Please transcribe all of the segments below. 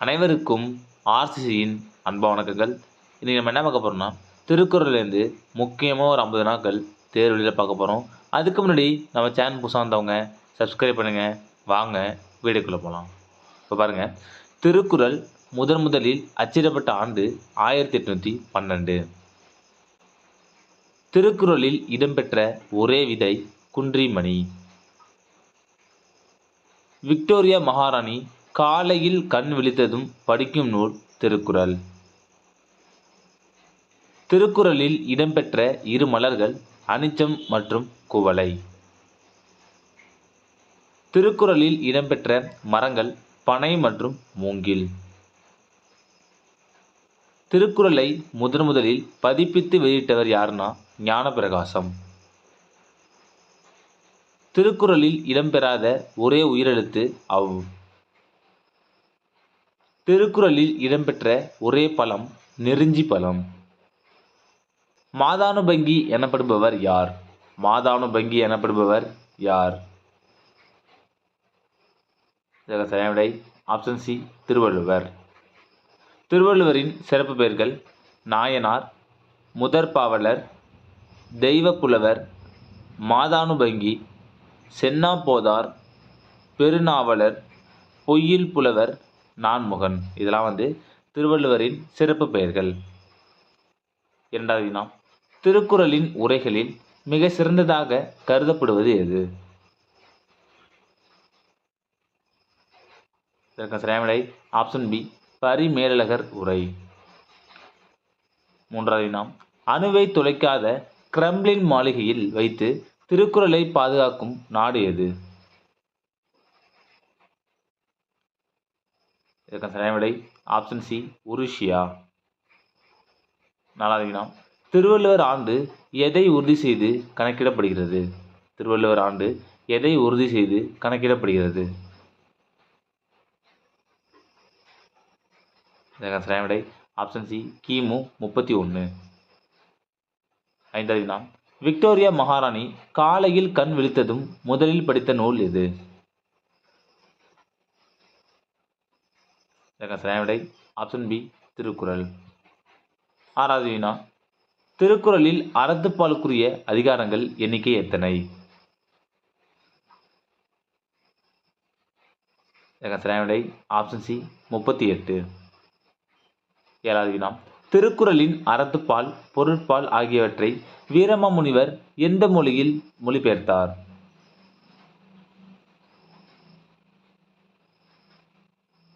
அனைவருக்கும் ஆர்சிசியின் அன்பா வணக்கங்கள். இன்றைக்கி நம்ம என்ன பார்க்க போகிறோம்னா திருக்குறள்லேருந்து முக்கியமாக ஒரு ஐம்பது நாட்கள் தேர்வழியில் பார்க்க போகிறோம் அதுக்கு முன்னாடி நம்ம சேனல் புதுசாக வந்தவங்க சப்ஸ்கிரைப் பண்ணுங்கள் வாங்க வீடியோக்குள்ளே போகலாம் இப்போ பாருங்கள் திருக்குறள் முதன் முதலில் அச்சிடப்பட்ட ஆண்டு ஆயிரத்தி எட்நூற்றி பன்னெண்டு. திருக்குறளில் இடம்பெற்ற ஒரே விதை குன்றிமணி. விக்டோரியா மகாராணி காலையில் கண் விழித்ததும் படிக்கும் நூல் திருக்குறள். திருக்குறளில் இடம்பெற்ற இரு மலர்கள் அனிச்சம் மற்றும் குவளை. திருக்குறளில் இடம்பெற்ற மரங்கள் பனை மற்றும் மூங்கில். திருக்குறளை முதன் முதலில் பதிப்பித்து வெளியிட்டவர் யாருன்னா ஞானப்பிரகாசம் திருக்குறளில் இடம்பெறாத ஒரே உயிரெழுத்து அவ். திருக்குறளில் இடம்பெற்ற ஒரே பழம் நெருஞ்சி பழம். மாதானுபங்கி எனப்படுபவர் யார்? மாதானுபங்கி எனப்படுபவர் யார்? இதற்கு சரியான விடை ஆப்ஷன் சி திருவள்ளுவர். திருவள்ளுவரின் சிறப்பு பெயர்கள் நாயனார் முதற்பாவலர் தெய்வப்புலவர் மாதானுபங்கி சென்னாப்போதார் பெருநாவலர் பொய்யில் புலவர் நான்முகன். இதெல்லாம் வந்து திருவள்ளுவரின் சிறப்பு பெயர்கள். இரண்டாவது வினா திருக்குறளின் உரைகளில் மிக சிறந்ததாக கருதப்படுவது எது? இதற்கு ஆப்ஷன் பி பரிமேலழகர் உரை. மூன்றாவது வினா அணுவை துளைக்காத கிரெம்ளின் மாளிகையில் வைத்து திருக்குறளை பாதுகாக்கும் நாடு எது? இதற்கு சரியான விடை ஆப்ஷன் சி உருஷியா நாலாவது வினா திருவள்ளுவர் ஆண்டு எதை உறுதி செய்து கணக்கிடப்படுகிறது? திருவள்ளுவர் ஆண்டு எதை உறுதி செய்து கணக்கிடப்படுகிறது? இதற்கு சரியான விடை ஆப்ஷன் சி கிமு முப்பத்தி ஒன்று ஐந்தாவது வினா விக்டோரியா மகாராணி காலையில் கண் விழித்ததும் முதலில் படித்த நூல் எது இதற்கு சரியான விடை ஆப்ஷன் பி திருக்குறள். ஆறாவது வினா திருக்குறளில் அறத்துப்பாலுக்குரிய அதிகாரங்கள் எண்ணிக்கை எத்தனை? இதற்கு சரியான விடை ஆப்ஷன் சி முப்பத்தி எட்டு. ஏழாவது வினா திருக்குறளின் அறத்துப்பால் பொருட்பால் ஆகியவற்றை வீரமாமுனிவர் எந்த மொழியில் மொழிபெயர்த்தார்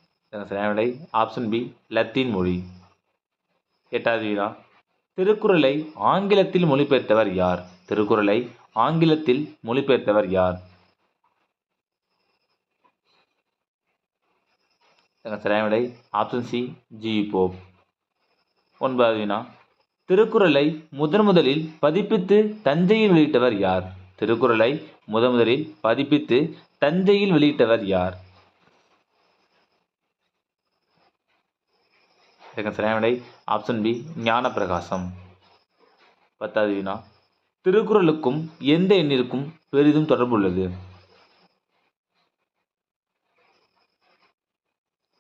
இதற்கு சரியான விடை ஆப்ஷன் பி லத்தீன் மொழி. எட்டாவது வினா திருக்குறளை ஆங்கிலத்தில் மொழிபெயர்த்தவர் யார்? திருக்குறளை ஆங்கிலத்தில் மொழிபெயர்த்தவர் யார்? இதற்கு சரியான விடை ஆப்ஷன் சி ஜி போப் ஒன்பதாவது வினா திருக்குறளை முதன் முதலில் பதிப்பித்து தஞ்சையில் வெளியிட்டவர் யார்? திருக்குறளை முதன் முதலில் பதிப்பித்து தஞ்சையில் வெளியிட்டவர் யார்? இதுக்கு சரியான விடை ஆப்ஷன் பி ஞானப்பிரகாசம். பத்தாவது வினா திருக்குறளுக்கும் எந்த எண்ணிற்கும் பெரிதும் தொடர்புள்ளது.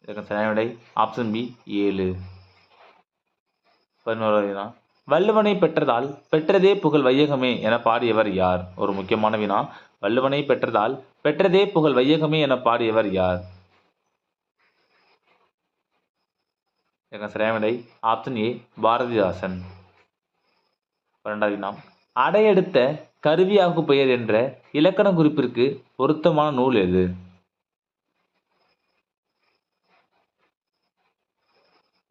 இதற்கு சரியான விடை ஆப்ஷன் பி ஏழு. பதினோராவது வினா வள்ளுவனை பெற்றதால் பெற்றதே புகழ் வையகமே என பாடியவர் யார்? ஒரு முக்கியமான வினா வள்ளுவனை பெற்றதால் பெற்றதே புகழ் வையகமே என பாடியவர் யார்? இதற்கு சரியான விடை ஆப்ஷன் ஏ பாரதிதாசன். பன்னெண்டாவது நாம் அடையெடுத்த கருவியாகு பெயர் என்ற இலக்கண குறிப்பிற்கு பொருத்தமான நூல் எது?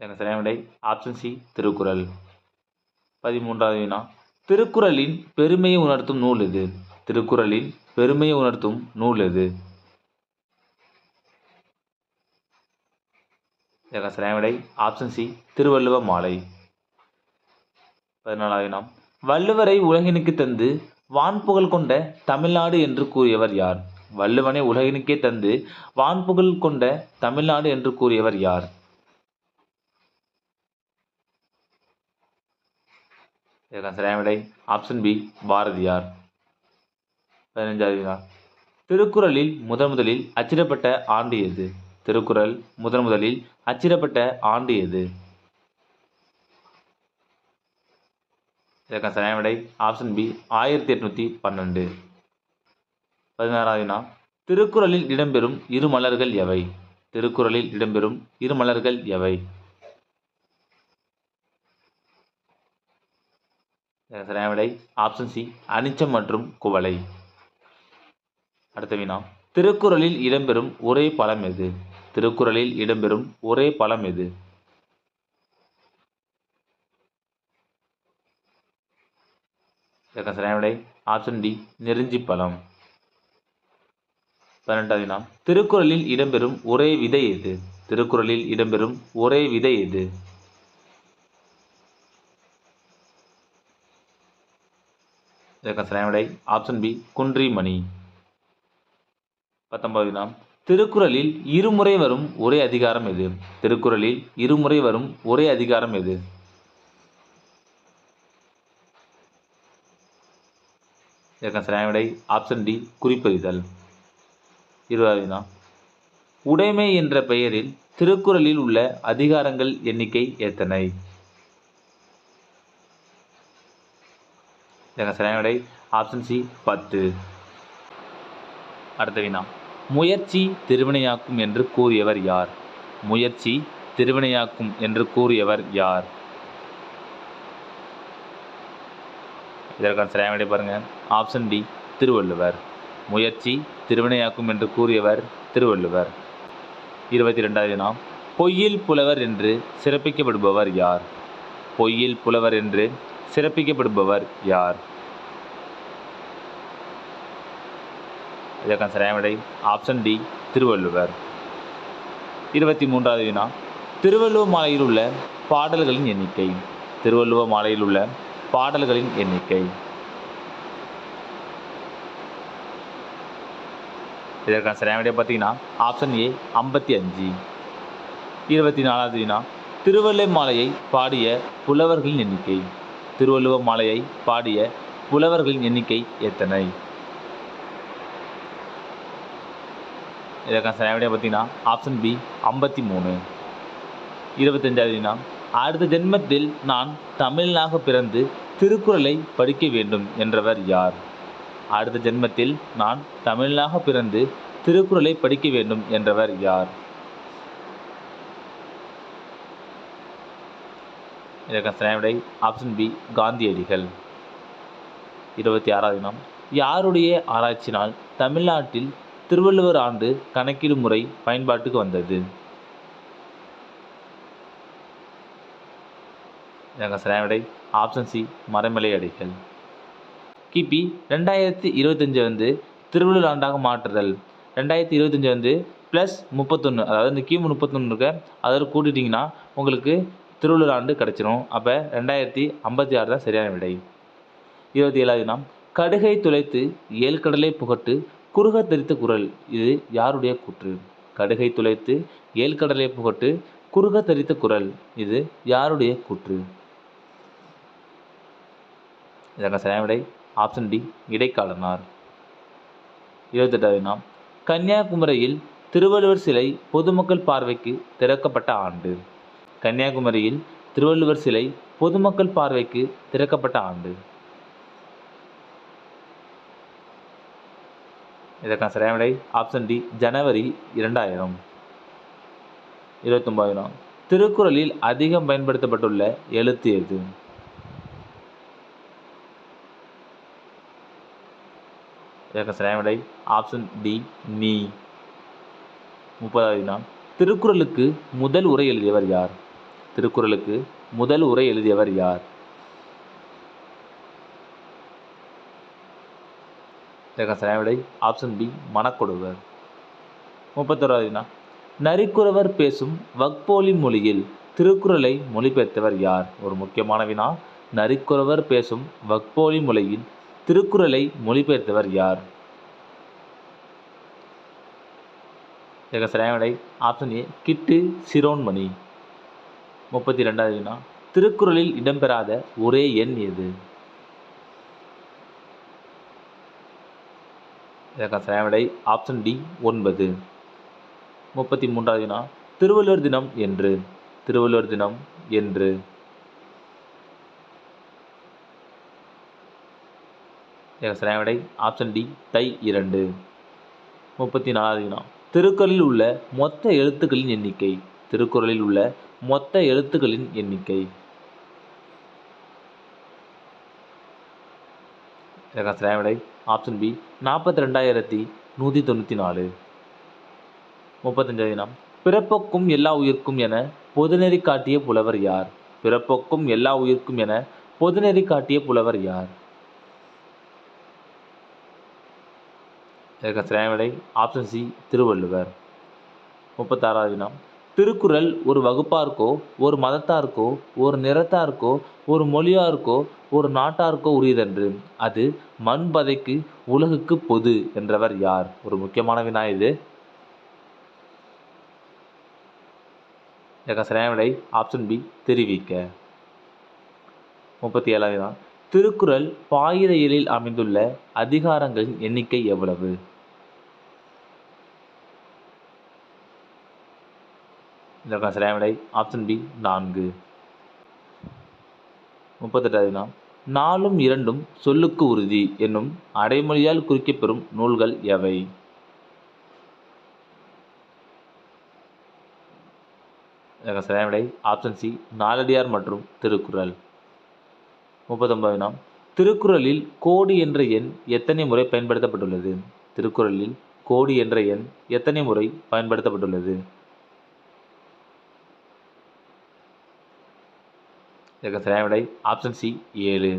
எனக்கு சரியான விடை ஆப்ஷன் சி திருக்குறள். பதிமூன்றாவது வினா திருக்குறளின் பெருமையை உணர்த்தும் நூல் எது? திருக்குறளின் பெருமையை உணர்த்தும் நூல் எது? இதற்கு சரியான விடை ஆப்ஷன் சி திருவள்ளுவ மாலை. பதினாலாவது நாம் வள்ளுவரை உலகினுக்கு தந்து வான்புகழ் கொண்ட தமிழ்நாடு என்று கூறியவர் யார்? வள்ளுவனை உலகினுக்கே தந்து வான்புகழ் கொண்ட தமிழ்நாடு என்று கூறியவர் யார்? இதற்கான சரியான விடை ஆப்ஷன் பி பாரதியார். பதினஞ்சாவது வினா திருக்குறளில் முதன் முதலில் அச்சிடப்பட்ட ஆண்டு எது? திருக்குறள் முதன் முதலில் அச்சிடப்பட்ட ஆண்டு எது? இதற்கான சரியான விடை ஆப்ஷன் பி ஆயிரத்தி எட்நூற்றி பன்னெண்டு. பதினாறாவது வினா திருக்குறளில் இடம்பெறும் இரு மலர்கள் எவை? திருக்குறளில் இடம்பெறும் இரு மலர்கள் எவை? சரியான விடை ஆப்ஷன் சி அனிச்சம் மற்றும் குவளை. அடுத்த வினா திருக்குறளில் இடம்பெறும் ஒரே பழம் எது? திருக்குறளில் இடம்பெறும் ஒரே பழம் எது? இதற்கான சரியான விடை ஆப்ஷன் டி நெருஞ்சி பழம். பன்னெண்டாவது நாம் திருக்குறளில் இடம்பெறும் ஒரே விதை எது? திருக்குறளில் இடம்பெறும் ஒரே விதை எது? இதற்கான சரியான விடை ஆப்ஷன் பி குன்றி மணி பத்தொன்பது நாம் திருக்குறளில் இருமுறை வரும் ஒரே அதிகாரம் எது? திருக்குறளில் இருமுறை வரும் ஒரே அதிகாரம் எது? இதற்கான சரியான ஆப்ஷன் டி குறிப்பறிதல். இருபதாவது வினா உடைமை என்ற பெயரில் திருக்குறளில் உள்ள அதிகாரங்கள் எண்ணிக்கை எத்தனை? இதற்கான சரியான ஆப்ஷன் சி பத்து. அடுத்த வினா. முயற்சி திருவினையாக்கும் என்று கூறியவர் யார்? முயற்சி திருவினையாக்கும் என்று கூறியவர் யார்? இதற்கான சரியான விடை பாருங்கள் ஆப்ஷன் டி திருவள்ளுவர். முயற்சி திருவினையாக்கும் என்று கூறியவர் திருவள்ளுவர். இருபத்தி ரெண்டாவது நாம் பொய்யில் புலவர் என்று சிறப்பிக்கப்படுபவர் யார்? பொய்யில் புலவர் என்று சிறப்பிக்கப்படுபவர் யார்? இதற்கான சரியான ஆப்ஷன் டி திருவள்ளுவர். இருபத்தி மூன்றாவது வினா. திருவள்ளுவ மாலையில் உள்ள பாடல்களின் எண்ணிக்கை. திருவள்ளுவ மாலையில் உள்ள பாடல்களின் எண்ணிக்கை. இதற்கான சரியான பார்த்தீங்கன்னா ஆப்ஷன் ஏ ஐம்பத்தி அஞ்சு. இருபத்தி நாலாவது வினா. திருவள்ளை மாலையை பாடிய புலவர்களின் எண்ணிக்கை. திருவள்ளுவ மாலையை பாடிய புலவர்களின் எண்ணிக்கை எத்தனை? இதற்கான சரியான விடை பார்த்தீங்கன்னா? ஆப்ஷன் பி ஐம்பத்தி மூணு. இருபத்தஞ்சாவது வினா அடுத்த ஜென்மத்தில் நான் தமிழனாக பிறந்து திருக்குறளை படிக்க வேண்டும் என்றவர் யார்? அடுத்த ஜென்மத்தில் நான் தமிழனாக பிறந்து திருக்குறளை படிக்க வேண்டும் என்றவர் யார்? இதற்கான சரியான விடை ஆப்ஷன் பி காந்தியடிகள். இருபத்தி ஆறாவது தினம். யாருடைய ஆராய்ச்சினால் தமிழ்நாட்டில் திருவள்ளுவர் ஆண்டு கணக்கீடு முறை பயன்பாட்டுக்கு வந்தது. இதற்கான சரியான விடை ஆப்ஷன் சி மரமலை அடிகள் கிபி ரெண்டாயிரத்தி இருபத்தஞ்சு வந்து திருவள்ளுவர் ஆண்டாக மாற்றுதல். ரெண்டாயிரத்தி இருபத்தஞ்சு வந்து ப்ளஸ் முப்பத்தொன்று அதாவது இந்த கிமு முப்பத்தொன்று இருக்க அதோட கூட்டிட்டிங்கன்னா உங்களுக்கு திருவள்ளுவர் ஆண்டு கிடச்சிரும். அப்போ ரெண்டாயிரத்தி ஐம்பத்தி ஆறு தான் சரியான விடை. இருபத்தி ஏழாவது நாம் கடுகை துளைத்து ஏழ்கடலை புகட்டு குறுக தெரித்த குரல் இது யாருடைய கூற்று? கடுகை துளைத்து ஏழ்கடலை புகட்டு குறுக தரித்த குரல் இது யாருடைய கூற்று? இதற்கான சரியான விடை ஆப்ஷன் டி இடைக்காலனார். இருபத்தெட்டாவது நாம் கன்னியாகுமரியில் திருவள்ளுவர் சிலை பொதுமக்கள் பார்வைக்கு திறக்கப்பட்ட ஆண்டு. கன்னியாகுமரியில் திருவள்ளுவர் சிலை பொதுமக்கள் பார்வைக்கு திறக்கப்பட்ட ஆண்டு. இதற்கான சரியான விடை ஆப்ஷன் டி ஜனவரி இரண்டாயிரம். இருபத்தொம்பதாயிரம் திருக்குறளில் அதிகம் பயன்படுத்தப்பட்டுள்ள எழுத்து எது? இதற்கு சரியான விடை ஆப்ஷன் டி நீ. முப்பதாவது திருக்குறளுக்கு முதல் உரை எழுதியவர் யார்? திருக்குறளுக்கு முதல் உரை எழுதியவர் யார்? இதற்கு சரியான விடை ஆப்ஷன் பி மணக்கொடுவர் முப்பத்தோராவது வினா. நரிக்குறவர் பேசும் வக்போலி மொழியில் திருக்குறளை மொழிபெயர்த்தவர் யார்? ஒரு முக்கியமான வினா. நரிக்குறவர் பேசும் வக்போலி மொழியில் திருக்குறளை மொழிபெயர்த்தவர் யார்? இதற்கு சரியான விடை ஆப்ஷன் ஏ கிட்டு சிரோன்மணி. முப்பத்தி ரெண்டாவது வினா. திருக்குறளில் இடம்பெறாத ஒரே எண் எது? இதற்கான சரியான விடை ஆப்ஷன் டி ஒன்பது. முப்பத்தி மூன்றாவது வினா திருவள்ளுவர் தினம் என்று திருவள்ளுவர் தினம் என்று. இதற்கு சரியான விடை ஆப்ஷன் டி தை இரண்டு. முப்பத்தி நாலாவது வினா திருக்குறளில் உள்ள மொத்த எழுத்துக்களின் எண்ணிக்கை திருக்குறளில் உள்ள மொத்த எழுத்துக்களின் எண்ணிக்கை. இதற்கு சரியான விடை ஆப்ஷன் பி நாற்பத்தி ரெண்டாயிரத்தி நூற்றி தொண்ணூற்றி நாலு. முப்பத்தஞ்சாவது தினம் பிறப்பொக்கும் எல்லா உயிர்க்கும் என பொதுநெறி காட்டிய புலவர் யார்? பிறப்பொக்கும் எல்லா உயிர்க்கும் என பொதுநெறி காட்டிய புலவர் யார்? இதற்கு சரியான விடை ஆப்ஷன் சி திருவள்ளுவர். முப்பத்தாறாவது தினம் திருக்குறள் ஒரு வகுப்பாருக்கோ ஒரு மதத்தாருக்கோ ஒரு நிறத்தாருக்கோ ஒரு மொழியாருக்கோ ஒரு நாட்டாருக்கோ உரியதன்று. அது மண்பதைக்கு உலகுக்கு பொது என்றவர் யார்? ஒரு முக்கியமான வினா இது. இதற்கு சரியான விடை. ஆப்ஷன் பி தெரிவிக்க. முப்பத்தி ஏழாவது வினா. திருக்குறள் பாயிர எழில் அமைந்துள்ள அதிகாரங்களின் எண்ணிக்கை எவ்வளவு? இதற்கான சரியான விடை ஆப்ஷன் பி நான்கு. முப்பத்தெட்டாவது வினா. நாலும் இரண்டும் சொல்லுக்கு உறுதி என்னும் அடைமொழியால் குறிக்கப்பெறும் நூல்கள் எவை? இதற்கான சரியான விடை ஆப்ஷன் சி நாலடியார் மற்றும் திருக்குறள். முப்பத்தொன்பது வினா. திருக்குறளில் கோடி என்ற எண் எத்தனை முறை பயன்படுத்தப்பட்டுள்ளது? திருக்குறளில் கோடி என்ற எண் எத்தனை முறை பயன்படுத்தப்பட்டுள்ளது? இதற்கு சரியான விடை ஆப்ஷன் சி ஏழு.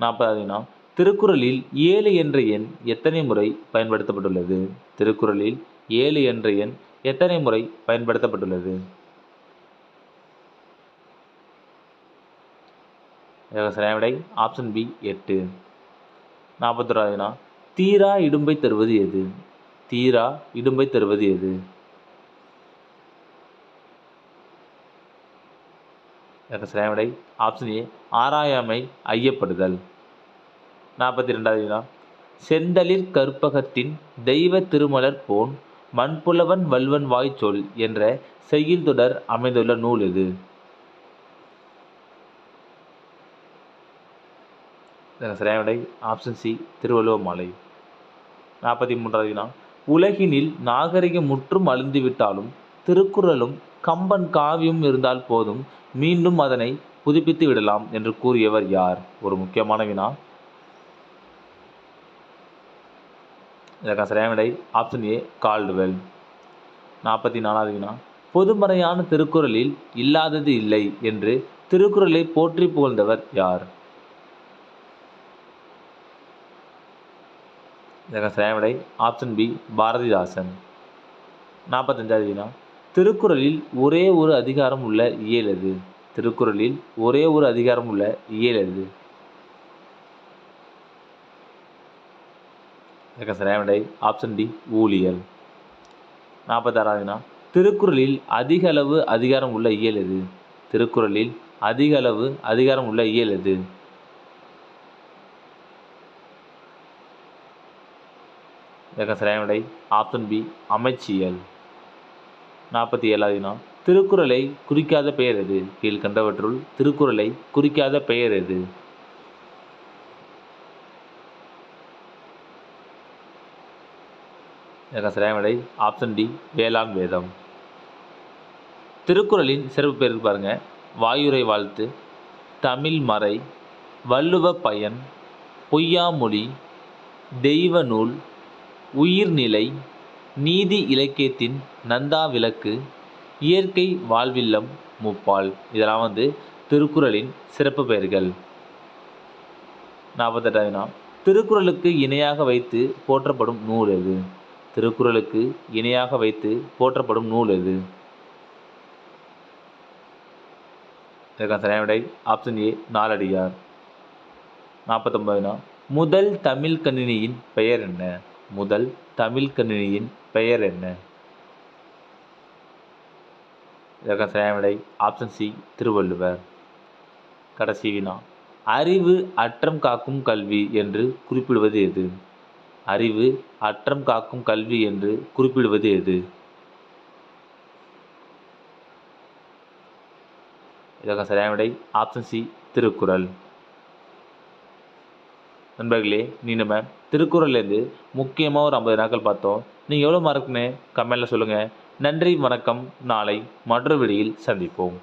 நாற்பதாவது திருக்குறளில் ஏழு என்ற எண் எத்தனை முறை பயன்படுத்தப்பட்டுள்ளது? திருக்குறளில் ஏழு என்ற எண் எத்தனை முறை பயன்படுத்தப்பட்டுள்ளது? இதற்கு சரியான விடை ஆப்ஷன் பி எட்டு நாற்பத்தொராவது தீரா இடும்பை தருவது எது? தீரா இடும்பை தருவது எது? என்ற சரியான ஆப்ஷன் ஏ ஆராயாமை ஐயப்படுதல். நாற்பத்தி ரெண்டாவது வினா. செந்தளிர் கற்பகத்தின் தெய்வ திருமலர் போன் மண்புலவன் வல்வன் வாய்ச்சொல் என்ற செய்யுள் தொடர் அமைந்துள்ள நூல் எது? இதற்கு ஆப்ஷன் சி திருவள்ளுவர் மாலை. நாற்பத்தி மூன்றாவது வினா. உலகினில் நாகரிகம் முற்றும் அழிந்துவிட்டாலும் திருக்குறளும் கம்பன் காவியம் இருந்தால் போதும் மீண்டும் அதனை புதுப்பித்து விடலாம் என்று கூறியவர் யார்? ஒரு முக்கியமான வினா. இதற்கான சரியான விடை ஆப்ஷன் ஏ கால்டுவெல் நாற்பத்தி நாலாவது வினா. பொதுமறையான திருக்குறளில் இல்லாதது இல்லை என்று திருக்குறளை போற்றி புகழ்ந்தவர் யார்? இதற்கான சரியான விடை ஆப்ஷன் பி பாரதிதாசன். நாற்பத்தஞ்சாவது வினா. திருக்குறளில் ஒரே ஒரு அதிகாரம் உள்ள இயல் எது? திருக்குறளில் ஒரே ஒரு அதிகாரம் உள்ள இயல் எது? இதற்கு சரியான விடை ஆப்ஷன் டி ஊழியல். நாற்பத்தாறாவதுனா திருக்குறளில் அதிக அளவு அதிகாரம் உள்ள இயல் எது? திருக்குறளில் அதிக அளவு அதிகாரம் உள்ள இயல் எது? இதற்கு சரியான விடை ஆப்ஷன் பி அமைச்சியல். நாற்பத்தி ஏழாவது வினா திருக்குறளை குறிக்காத பெயர் எது? கீழ்கண்டவற்றுள் திருக்குறளை குறிக்காத பெயர் எது? இதற்கு ஆப்ஷன் டி வேளாண் வேதம். திருக்குறளின் சிறப்பு பேர் பாருங்க. வாயுரை வாழ்த்து தமிழ் மறை வள்ளுவ பயன் பொய்யாமொழி தெய்வ நூல் உயிர்நிலை நீதி இலக்கியத்தின் நந்தா விளக்கு இயற்கை வாழ்வில்லம் முப்பால். இதெல்லாம் வந்து திருக்குறளின் சிறப்பு பெயர்கள். நாற்பத்தெட்டாவது திருக்குறளுக்கு இணையாக வைத்து போற்றப்படும் நூல் எது? திருக்குறளுக்கு இணையாக வைத்து போற்றப்படும் நூல் எது? இதற்கான சரியான விடை ஆப்ஷன் ஏ நாலடியார். நாற்பத்தொம்பதுனா முதல் தமிழ் கணினியின் பெயர் என்ன? முதல் தமிழ் கணினியின் பெயர் என்ன? இதற்கான சரியான ஆப்ஷன் சி திருவள்ளுவர். கடைசி வினா. அறிவு அற்றம் காக்கும் கல்வி என்று குறிப்பிடுவது எது? அறிவு அற்றம் காக்கும் கல்வி என்று குறிப்பிடுவது எது? இதற்கான சரியான ஆப்ஷன் சி திருக்குறள். நண்பர்களே நீ நம்ம திருக்குறள்லேருந்து முக்கியமாக ஒரு ஐம்பது நாட்கள் பார்த்தோம். நீங்கள் எவ்வளோ மறக்குன்னு கமெண்டில் சொல்லுங்கள் நன்றி வணக்கம். நாளை மற்றொரு விடியில் சந்திப்போம்.